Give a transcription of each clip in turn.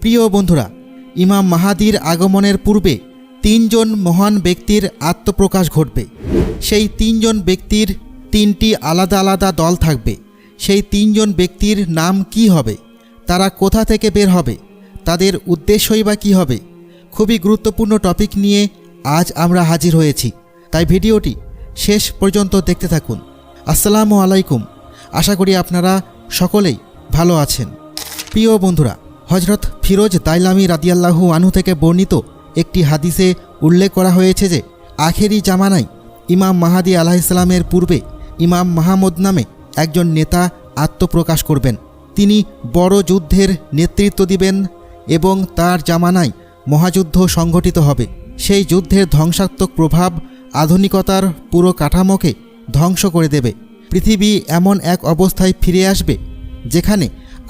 প্রিয় বন্ধুরা, ইমাম মাহাদির আগমনের পূর্বে তিনজন মহান ব্যক্তির আত্মপ্রকাশ ঘটবে। সেই তিনজন ব্যক্তির তিনটি আলাদা আলাদা দল থাকবে। সেই তিনজন ব্যক্তির নাম কি হবে? তারা কোথা থেকে বের হবে? তাদের উদ্দেশ্যই বা কী হবে? খুবই গুরুত্বপূর্ণ টপিক নিয়ে আজ আমরা হাজির হয়েছি। তাই ভিডিওটি শেষ পর্যন্ত দেখতে থাকুন। আসসালামু আলাইকুম। আশা করি আপনারা সকলেই ভালো আছেন। প্রিয় বন্ধুরা হজরত ফিরোজ দাইলামি রাদিয়াল্লাহু আনু থেকে বর্ণিত একটি হাদিসে উল্লেখ করা হয়েছে যে, আখেরি জামানায় ইমাম মাহাদি আলাহিসাল্লামের পূর্বে ইমাম মাহমুদ নামে একজন নেতা আত্মপ্রকাশ করবেন। তিনি বড় যুদ্ধের নেতৃত্ব দিবেন এবং তার জামানায় মহাযুদ্ধ সংঘটিত হবে। সেই যুদ্ধের ধ্বংসাত্মক প্রভাব আধুনিকতার পুরো কাঠামোকে ধ্বংস করে দেবে। পৃথিবী এমন এক অবস্থায় ফিরে আসবে, যেখানে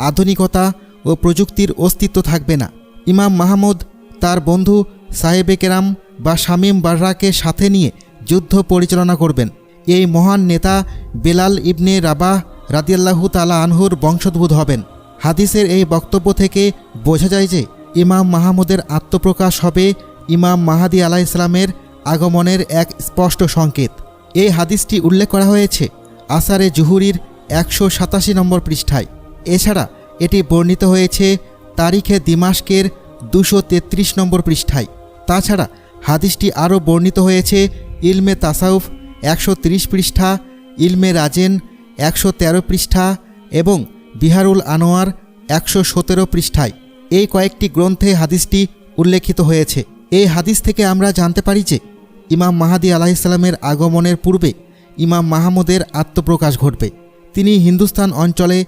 আধুনিকতা ও প্রযুক্তির অস্তিত্ব থাকবে না। ইমাম মাহমুদ, তার বন্ধু সাহেবে কেরাম বা শামীম বার্রাকে সাথে নিয়ে যুদ্ধ পরিচালনা করবেন। এই মহান নেতা বেলাল ইবনে রাবাহ রাদিয়াল্লাহু তালা আনহুর বংশোদ্ভূত হবেন। হাদিসের এই বক্তব্য থেকে বোঝা যায় যে ইমাম মাহমুদের আত্মপ্রকাশ হবে ইমাম মাহাদি আলাহ ইসলামের আগমনের এক স্পষ্ট সংকেত। এই হাদিসটি উল্লেখ করা হয়েছে আসারে জুহুরির একশো সাতাশি নম্বর পৃষ্ঠায়। এছাড়া এটি বর্ণিত হয়েছে তারিখে দিমাস্কের দুশো তেত্রিশ নম্বর পৃষ্ঠায়। তাছাড়া হাদিসটি আরও বর্ণিত হয়েছে ইলমে তাসাউফ একশো তিরিশ পৃষ্ঠা, ইলমে রাজেন একশো তেরো পৃষ্ঠা এবং বিহারুল আনোয়ার একশো সতেরো পৃষ্ঠায়। এই কয়েকটি গ্রন্থে হাদিসটি উল্লেখিত হয়েছে। এই হাদিস থেকে আমরা জানতে পারি যে ইমাম মাহাদি আলাহিসাল্লামের আগমনের পূর্বে ইমাম মাহমুদের আত্মপ্রকাশ ঘটবে। তিনি হিন্দুস্তান অঞ্চলে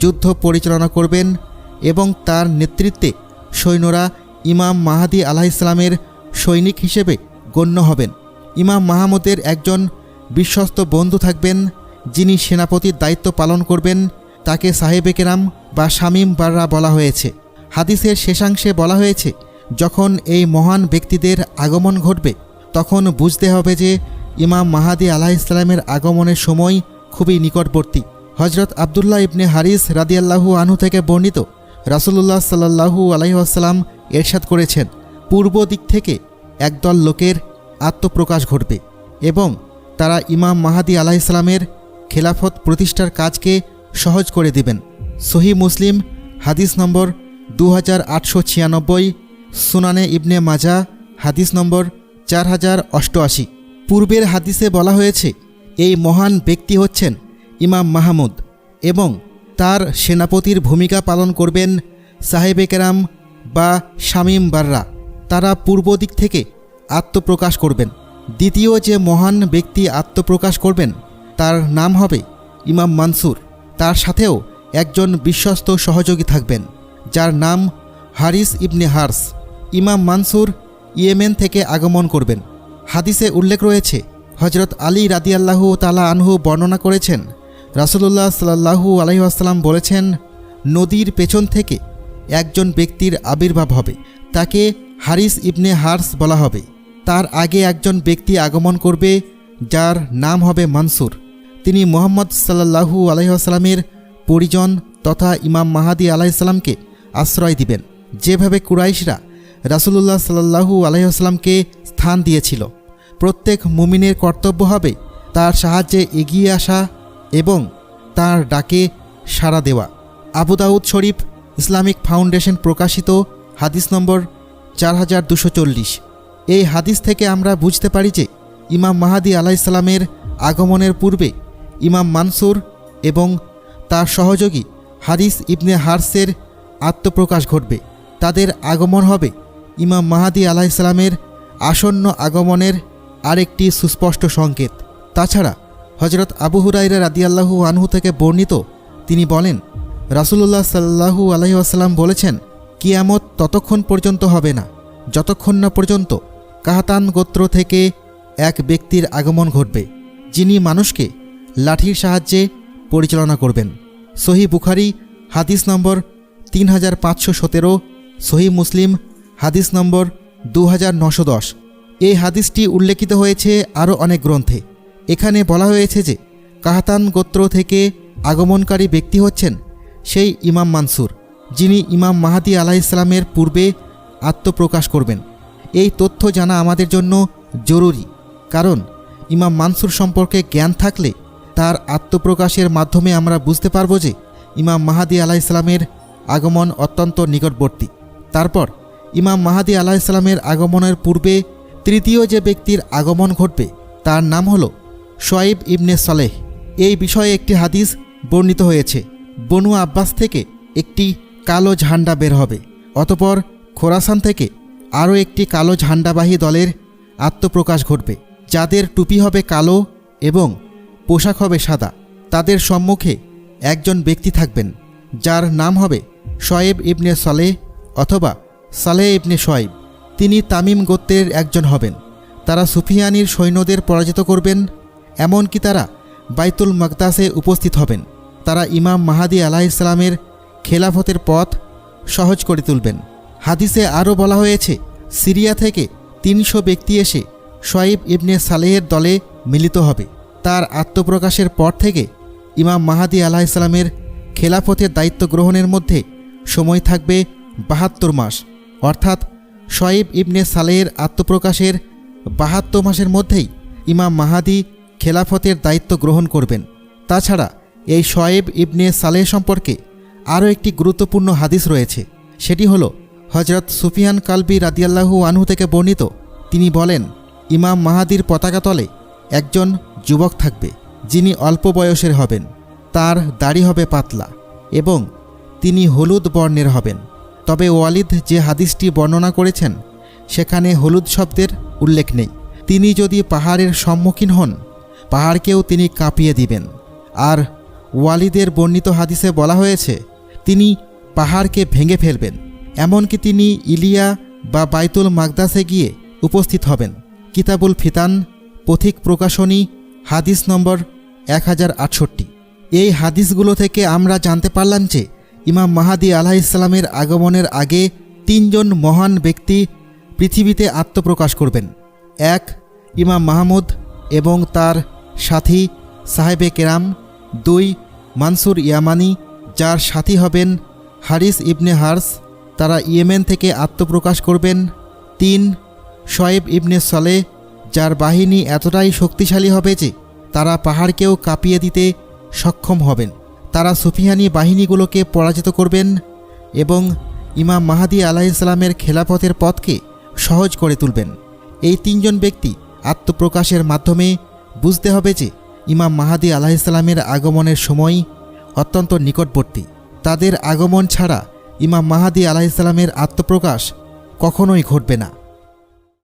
যুদ্ধ পরিচালনা করবেন এবং তার নেতৃত্বে সৈন্যরা ইমাম মাহাদি আলাহিসাল্লামের সৈনিক হিসেবে গণ্য হবেন। ইমাম মাহমুদের একজন বিশ্বস্ত বন্ধু থাকবেন, যিনি সেনাপতির দায়িত্ব পালন করবেন, তাকে সাহেবে কেরাম বা শামীম বাররা বলা হয়েছে। হাদিসের শেষাংশে বলা হয়েছে, যখন এই মহান ব্যক্তিদের আগমন ঘটবে, তখন বুঝতে হবে যে ইমাম মাহাদি আলাহ ইসলামের আগমনের সময় খুবই নিকটবর্তী। হজরত আবদুল্লাহ ইবনে হারিস রাদিয়াল্লাহু আনহু থেকে বর্ণিত রাসুলুল্লাহ সাল্লাহু আলাইসাল্লাম এরশাদ করেছেন, পূর্ব দিক থেকে একদল লোকের আত্মপ্রকাশ ঘটবে এবং তারা ইমাম মাহাদি আলাহ ইসলামের খেলাফত প্রতিষ্ঠার কাজকে সহজ করে দিবেন। সহি মুসলিম, হাদিস নম্বর দু হাজার আটশো ছিয়ানব্বই, সুনানে ইবনে মাজা, হাদিস নম্বর চার হাজার অষ্টআশি। পূর্বের হাদিসে বলা হয়েছে, এই মহান ব্যক্তি হচ্ছেন ইমাম মাহমুদ এবং তার সেনাপতির ভূমিকা পালন করবেন সাহেবে কেরাম বা শামীম বাররা। তারা পূর্ব দিক থেকে আত্মপ্রকাশ করবেন। দ্বিতীয় যে মহান ব্যক্তি আত্মপ্রকাশ করবেন, তার নাম হবে ইমাম মানসুর। তার সাথেও একজন বিশ্বস্ত সহযোগী থাকবেন, যার নাম হারিস ইবনে হার্স। ইমাম মানসুর ইয়েমেন থেকে আগমন করবেন। হাদিসে উল্লেখ রয়েছে হজরত আলী রাদিয়াল্লাহু তালা আনহু বর্ণনা করেছেন রাসুলুল্লাহ সাল্লাহু আলহিহাস্লাম বলেছেন, নদীর পেছন থেকে একজন ব্যক্তির আবির্ভাব হবে। তাকে হারিস ইবনে হার্স বলা হবে। তার আগে একজন ব্যক্তি আগমন করবে, যার নাম হবে মানসুর। তিনি মোহাম্মদ সাল্লাহু আলহিহাস্লামের পরিজন তথা ইমাম মাহাদি আলাইসাল্লামকে আশ্রয় দিবেন। যেভাবে কুরাইশরা রাসুলুল্লাহ সাল্লাহু আলহিহাস্লামকে স্থান দিয়েছিল, প্রত্যেক মুমিনের কর্তব্য হবে তার সাহায্যে এগিয়ে আসা এবং তার ডাকে সাড়া দেওয়া। Abu Dawud Sharif Islamic Foundation প্রকাশিত, হাদিস নম্বর চার হাজার দুশো চল্লিশ। এই হাদিস থেকে আমরা বুঝতে পারি যে ইমাম মাহাদি আলাইসাল্লামের আগমনের পূর্বে ইমাম মানসুর এবং তার সহযোগী হারিস ইবনে হার্সের আত্মপ্রকাশ ঘটবে। তাদের আগমন হবে ইমাম মাহাদি আলাইসাল্লামের আসন্ন আগমনের আরেকটি সুস্পষ্ট সংকেত। তাছাড়া হজরত আবু হুরাইরা রাদিয়াল্লাহু আনহু থেকে বর্ণিত, তিনি বলেন, রাসুলুল্লাহ সাল্লাহু আলহি আসাল্লাম বলেছেন, কিয়ামত ততক্ষণ পর্যন্ত হবে না, যতক্ষণ না পর্যন্ত কাহাতান গোত্র থেকে এক ব্যক্তির আগমন ঘটবে, যিনি মানুষকে লাঠির সাহায্যে পরিচালনা করবেন। সহি বুখারি, হাদিস নম্বর তিন হাজার পাঁচশো সতেরো, সহি মুসলিম, হাদিস নম্বর দু হাজার নশো দশ। এই হাদিসটি উল্লেখিত হয়েছে আরও অনেক গ্রন্থে। এখানে বলা হয়েছে যে কাহাতান গোত্র থেকে আগমনকারী ব্যক্তি হচ্ছেন সেই ইমাম মানসুর, যিনি ইমাম মাহাদি আলাহ ইসলামের পূর্বে আত্মপ্রকাশ করবেন। এই তথ্য জানা আমাদের জন্য জরুরি, কারণ ইমাম মানসুর সম্পর্কে জ্ঞান থাকলে তার আত্মপ্রকাশের মাধ্যমে আমরা বুঝতে পারব যে ইমাম মাহাদি আলাহ ইসলামের আগমন অত্যন্ত নিকটবর্তী। তারপর ইমাম মাহাদি আলাহ ইসলামের আগমনের পূর্বে তৃতীয় যে ব্যক্তির আগমন ঘটবে, তার নাম হল শোয়েব ইবনে সলেহ। এই বিষয়ে একটি হাদিস বর্ণিত হয়েছে। বনু আব্বাস থেকে একটি কালো ঝান্ডা বের হবে। অতপর খোরাসান থেকে আরও একটি কালো ঝান্ডাবাহী দলের আত্মপ্রকাশ ঘটবে। যাদের টুপি হবে কালো এবং পোশাক হবে সাদা, তাদের সম্মুখে একজন ব্যক্তি থাকবেন, যার নাম হবে শয়েব ইবনে সলেহ অথবা সালেহ ইবনে শয়েব। তিনি তামিম গোত্রের একজন হবেন। তারা সুফিয়ানির সৈন্যদের পরাজিত করবেন এমনকি তারা বাইতুল মকদাসে উপস্থিত হবেন। তারা ইমাম মাহাদি আলাহ ইসলামের খেলাফতের পথ সহজ করে তুলবেন। হাদিসে আরও বলা হয়েছে, সিরিয়া থেকে তিনশো ব্যক্তি এসে শয়েব ইবনে সালেহের দলে মিলিত হবে। তার আত্মপ্রকাশের পর থেকে ইমাম মাহাদি আলাহ ইসলামের খেলাফতের দায়িত্ব গ্রহণের মধ্যে সময় থাকবে বাহাত্তর মাস। অর্থাৎ শয়েব ইবনে সালেহের আত্মপ্রকাশের বাহাত্তর মাসের মধ্যেই ইমাম মাহাদি খেলাফতের দায়িত্ব গ্রহণ করবেন। তাছাড়া এই শয়েব ইবনে সালেহ সম্পর্কে আরও একটি গুরুত্বপূর্ণ হাদিস রয়েছে। সেটি হল হজরত সুফিয়ান কালবি রাদিয়াল্লাহু আনহু থেকে বর্ণিত, তিনি বলেন, ইমাম মাহাদির পতাকা তলে একজন যুবক থাকবে, যিনি অল্প বয়সের হবেন। তার দাড়ি হবে পাতলা এবং তিনি হলুদ বর্ণের হবেন। তবে ওয়ালিদ যে হাদিসটি বর্ণনা করেছেন, সেখানে হলুদ শব্দের উল্লেখ নেই। তিনি যদি পাহাড়ের সম্মুখীন হন পাহাড়কেও তিনি কাঁপিয়ে দিবেন। আর ওয়ালিদের বর্ণিত হাদিসে বলা হয়েছে, তিনি পাহাড়কে ভেঙে ফেলবেন, এমনকি তিনি ইলিয়া বা বাইতুল মাগদাসে গিয়ে উপস্থিত হবেন। কিতাবুল ফিতান, পথিক প্রকাশনী, হাদিস নম্বর এক হাজার আটষট্টি। এই হাদিসগুলো থেকে আমরা জানতে পারলাম যে ইমাম মাহাদি আলাহ ইসলামের আগমনের আগে তিনজন মহান ব্যক্তি পৃথিবীতে আত্মপ্রকাশ করবেন। এক, ইমাম মাহমুদ এবং তার সাথী সাহেবে কেরাম, দুই মানসুর ইয়ামানি, যার সাথী হবেন হারিস ইবনে হার্স, তারা ইয়েমেন থেকে আত্মপ্রকাশ করবেন। তিন, শয়েব ইবনে সলে, যার বাহিনী এতটাই শক্তিশালী হবে যে তারা পাহাড়কেও কাঁপিয়ে দিতে সক্ষম হবেন। তারা সুফিহানি বাহিনীগুলোকে পরাজিত করবেন এবং ইমাম মাহাদি আলাইসালামের খেলাপথের পথকে সহজ করে তুলবেন। এই তিনজন ব্যক্তি আত্মপ্রকাশের মাধ্যমে বুঝতে হবে যে ইমাম মাহাদি আলাহিসাল্লামের আগমনের সময় অত্যন্ত নিকটবর্তী। তাদের আগমন ছাড়া ইমাম মাহাদি আলাহিসাল্লামের আত্মপ্রকাশ কখনোই ঘটবে না।